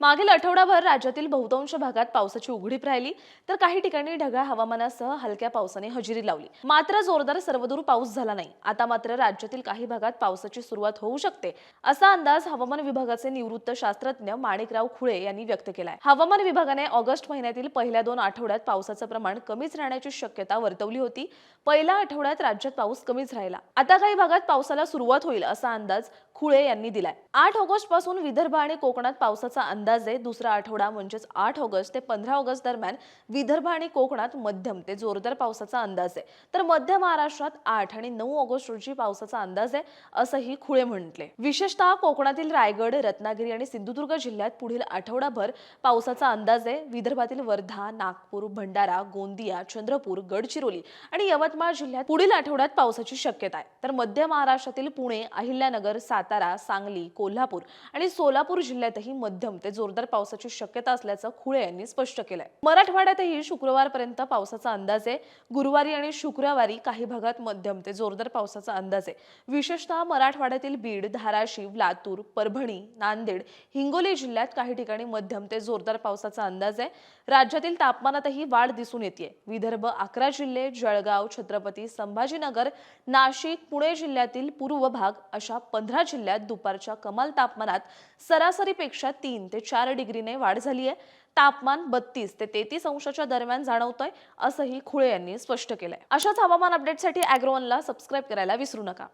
मागील आठवडाभर राज्यातील बहुतांश भागात पावसाची उघडीप राहिली तर काही ठिकाणी ढगाळ हवामानासह हलक्या पावसाने हजेरी लावली. मात्र जोरदार सर्वदूर पाऊस झाला नाही. आता मात्र राज्यातील काही भागात पावसाची सुरुवात होऊ शकते असा अंदाज हवामान विभागाचे निवृत्त शास्त्रज्ञ माणिकराव खुळे यांनी व्यक्त केलाय. हवामान विभागाने ऑगस्ट महिन्यातील पहिल्या दोन आठवड्यात पावसाचं प्रमाण कमीच राहण्याची शक्यता वर्तवली होती. पहिल्या आठवड्यात राज्यात पाऊस कमीच राहिला. आता काही भागात पावसाला सुरुवात होईल असा अंदाज खुळे यांनी दिलाय. आठ ऑगस्टपासून विदर्भ आणि कोकणात पावसाचा अंदाज आहे दुसरा आठवडा म्हणजेच आठ ऑगस्ट ते पंधरा ऑगस्ट दरम्यान विदर्भ आणि कोकणात मध्यम ते जोरदार पावसाचा अंदाज आहे. तर मध्य महाराष्ट्रात आठ आणि नऊ ऑगस्ट रोजी पावसाचा अंदाज आहे असंही खुळे म्हटले. विशेषतः कोकणातील रायगड रत्नागिरी आणि सिंधुदुर्ग जिल्ह्यात पुढील आठवडाभर पावसाचा अंदाज आहे. विदर्भातील वर्धा नागपूर भंडारा गोंदिया चंद्रपूर गडचिरोली आणि यवतमाळ जिल्ह्यात पुढील आठवड्यात पावसाची शक्यता आहे. तर मध्य महाराष्ट्रातील पुणे अहिल्यानगर सातारा सांगली कोल्हापूर आणि सोलापूर जिल्ह्यातही मध्यम ते जोरदार पावसाची शक्यता असल्याचं खुळे यांनी स्पष्ट केलंय. मराठवाड्यातही शुक्रवारपर्यंत पावसाचा अंदाज आहे. गुरुवारी आणि शुक्रवारी काही भागात मध्यम ते जोरदार पावसाचा अंदाज आहे. विशेषतः मराठवाड्यातील बीड धाराशिव लातूर परभणी नांदेड हिंगोली जिल्ह्यात काही ठिकाणी मध्यम ते जोरदार पावसाचा अंदाज आहे. राज्यातील तापमानातही वाढ दिसून येते विदर्भ अकरा जिल्हे जळगाव छत्रपती संभाजीनगर नाशिक पुणे जिल्ह्यातील पूर्व भाग अशा पंधरा जिल्ह्यात दुपारच्या कमाल तापमानात सरासरीपेक्षा तीन ते चार डिग्रीने वाढ झाली आहे. तापमान बत्तीस ते तेहतीस अंशाच्या दरम्यान जाणवतंय असंही खुळे यांनी स्पष्ट केलंय. अशाच हवामान अपडेटसाठी अॅग्रोवनला सबस्क्राईब करायला विसरू नका.